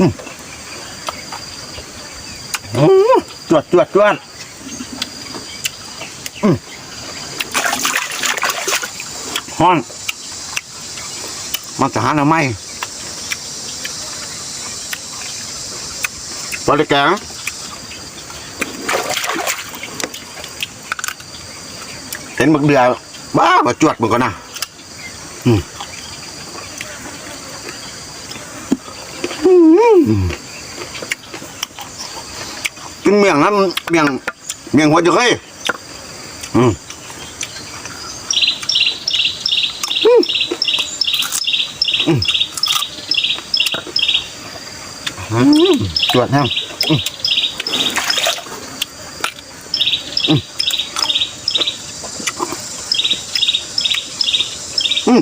อืมจวดจวดจวดอืมฮ้อนมันจะหาหน่อไม้ปลาแกงเห็นบักเดือบ้ามาจวดมันก็นะอืมอืม กินเมี่ยงนั้นเมี่ยงเมี่ยงหัวจะเคยอืมอืมอืมอืมจวดแห้งอืมอืม